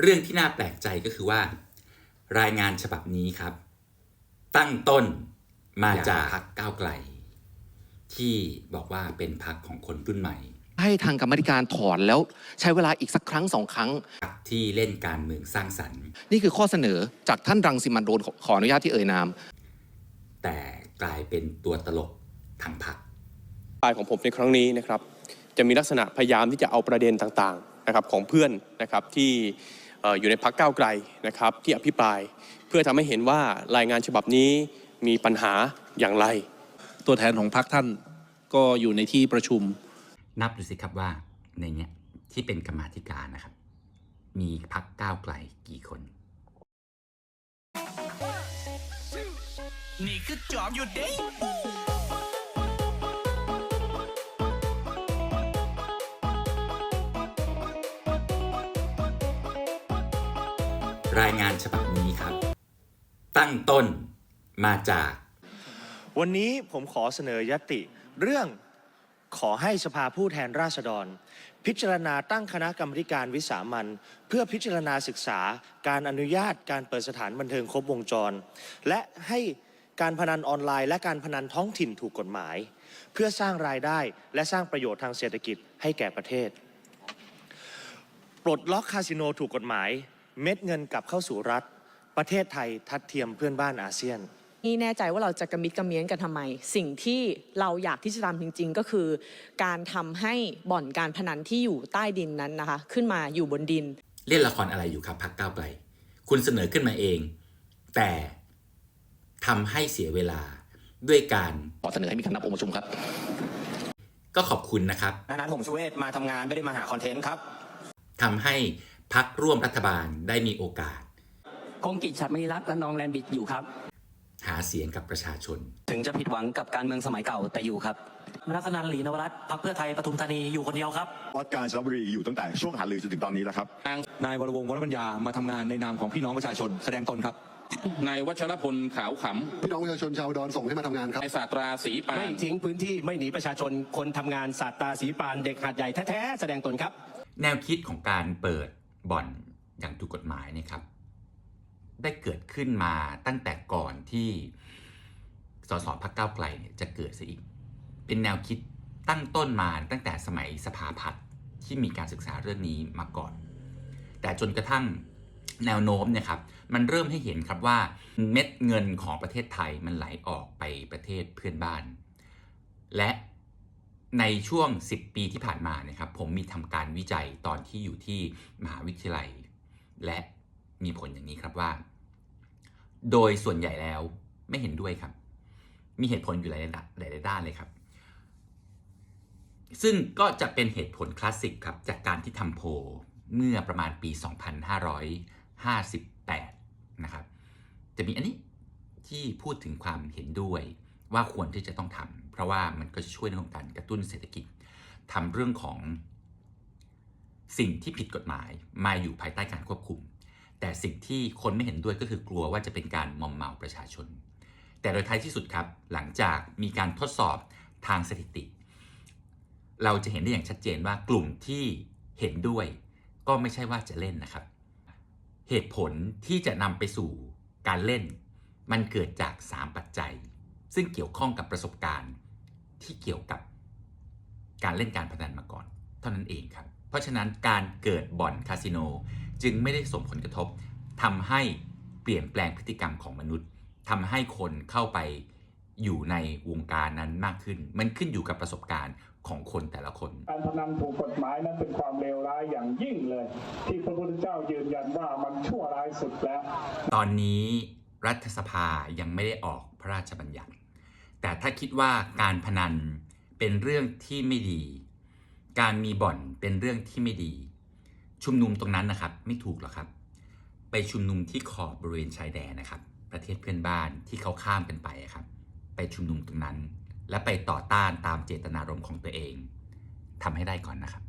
เรื่องที่น่าแปลกใจก็คือว่า รายงานฉบับนี้ครับ ตั้งต้นมาจากพรรคก้าวไกล ที่บอกว่าเป็นพรรคของคนรุ่นใหม่ ให้ทางกรรมาธิการถอนแล้วใช้เวลาอีกสักครั้งสองครั้งพรรคที่เล่นการเมืองสร้างสรรค์ นี่คือข้อเสนอจากท่านรังสิมันต์โรนขอขออนุญาตที่เอ่ยนามแต่กลายเป็นตัวตลกทางพรรคปลายของผมในครั้งนี้นะครับ จะมีลักษณะพยายามที่จะเอาประเด็นต่างๆนะครับของเพื่อนนะครับที่เอ่ออยู่ในพักก้าวไกลนะครับที่อภิปราย เพื่อทำให้เห็นว่ารายงานฉบับนี้มีปัญหาอย่างไร ตัวแทนของพรรคท่านก็อยู่ในที่ประชุม นับดูสิครับว่าในเนี้ยที่เป็นกรรมาธิการนะครับ มีพรรคก้าวไกลกี่คน นี่คือจอมอยู่เด้ รายงานฉบับนี้ครับ ตั้งต้นมาจาก วันนี้ผมขอเสนอยติ เรื่องขอให้สภาผู้แทนราษฎร พิจารณาตั้งคณะกรรมการวิสามันเพื่อพิจารณาศึกษาการอนุญาตการเปิดสถานบันเทิงครบวงจร และให้การพนันออนไลน์ และการพนันท้องถิ่นถูกกฎหมาย เพื่อสร้างรายได้และสร้างประโยชน์ทางเศรษฐกิจให้แก่ประเทศ ปลดล็อกคาสิโนถูกกฎหมาย เม็ดเงินกลับเข้าสู่รัฐ ประเทศไทยทัดเทียมเพื่อนบ้านอาเซียน นี่แน่ใจว่าเราจะกระมิดกระเมียนกันทำไม สิ่งที่เราอยากที่จะทำจริง ๆ ก็คือ การทำให้บ่อนการพนันที่อยู่ใต้ดินนั้นนะคะ ขึ้นมาอยู่บนดิน เล่นละครอะไรอยู่ครับพรรคก้าวไกลคุณเสนอขึ้นมาเอง แต่ทำให้เสียเวลาด้วยการขอเสนอให้มีคณะองค์ประชุมครับ ก็ขอบคุณนะครับดังนั้นผมสุเวศมาทำงานไม่ได้มาหาคอนเทนต์ครับ ทำให้ พักร่วมรัฐบาลได้มีโอกาส คงกิจฉัตรมณีรัตน์และน้องแลนบิดอยู่ครับ หาเสียงกับประชาชน ถึงจะผิดหวังกับการเมืองสมัยเก่าแต่อยู่ครับนักนันหลีนวรัตน์พักเพื่อไทยปทุมธานีอยู่คนเดียวครับ วัดกาญจนบุรีอยู่ตั้งแต่ช่วงหาลือจนถึงตอนนี้แล้วครับ นายวรวงศ์วรปัญญามาทำงานในนามของพี่น้องประชาชนแสดงตนครับ นายวัชรพลขาวขพี่น้องประชาชนชาวอุดอนส่งให้มาทำงานคำรับ นายศาสตราศรีปาไม่นทิ้งพื้นที่ไม่หนีประชาชนคนทำงานศาสตราสีปานเด็กหาดใหญ่แท้ ๆ แสดงตนครับ แนวคิดของการเปิด บ่อนอย่างถูกกฎหมายเนะครับ ได้เกิดขึ้นมาตั้งแต่ก่อนที่สสพักเก้าไกลเนี่ยจะเกิดซะอีก เป็นแนวคิดตั้งต้นมาตั้งแต่สมัยสภาพัฒน์ที่มีการศึกษาเรื่องนี้มาก่อน แต่จนกระทั่งแนวโน้มเนี่ยครับมันเริ่มให้เห็นครับว่าเม็ดเงินของประเทศไทยมันไหลออกไปประเทศเพื่อนบ้าน และ ในช่วง 10 ปีที่ผ่านมานะครับ ผมมีทำการวิจัยตอนที่อยู่ที่มหาวิทยาลัย และมีผลอย่างนี้ครับว่า โดยส่วนใหญ่แล้วไม่เห็นด้วยครับ มีเหตุผลอยู่หลายด้านหลายด้านเลยครับ ซึ่งก็จะเป็นเหตุผลคลาสสิกครับ จากการที่ทำโพลเมื่อประมาณปี 2558 นะครับ จะมีอันนี้ที่พูดถึงความเห็นด้วย ว่าควรที่จะต้องทำเพราะว่ามันก็จะช่วยในเรื่องของการกระตุ้นเศรษฐกิจทำเรื่องของสิ่งที่ผิดกฎหมายมาอยู่ภายใต้การควบคุม แต่สิ่งที่คนไม่เห็นด้วยก็คือกลัวว่าจะเป็นการมอมเมาประชาชน แต่โดยท้ายที่สุดครับ หลังจากมีการทดสอบทางสถิติ เราจะเห็นได้อย่างชัดเจนว่ากลุ่มที่เห็นด้วย ก็ไม่ใช่ว่าจะเล่นนะครับ เหตุผลที่จะนำไปสู่การเล่น มันเกิดจาก 3 ปัจจัย ซึ่งเกี่ยวข้องกับประสบการณ์ที่เกี่ยวกับการเล่นการพนันมาก่อน เท่านั้นเองครับ เพราะฉะนั้นการเกิดบ่อนคาสิโนจึงไม่ได้ส่งผลกระทบทำให้เปลี่ยนแปลงพฤติกรรมของมนุษย์ทำให้คนเข้าไปอยู่ในวงการนั้นมากขึ้น มันขึ้นอยู่กับประสบการณ์ของคนแต่ละคน การพนันถูกกฎหมายนั้นเป็นความเลวร้ายอย่างยิ่งเลย ที่พระพุทธเจ้ายืนยันว่ามันชั่วร้ายสุดแล้ว ตอนนี้รัฐสภายังไม่ได้ออกพระราชบัญญัติ แต่ถ้าคิดว่าการพนันเป็นเรื่องที่ไม่ดี การมีบ่อนเป็นเรื่องที่ไม่ดี ชุมนุมตรงนั้นนะครับไม่ถูกหรอกครับ ไปชุมนุมที่ขอบบริเวณชายแดนนะครับ ประเทศเพื่อนบ้านที่เขาข้ามกันไปครับ ไปชุมนุมตรงนั้น และไปต่อต้านตามเจตนารมณ์ของตัวเองทำให้ได้ก่อนนะครับ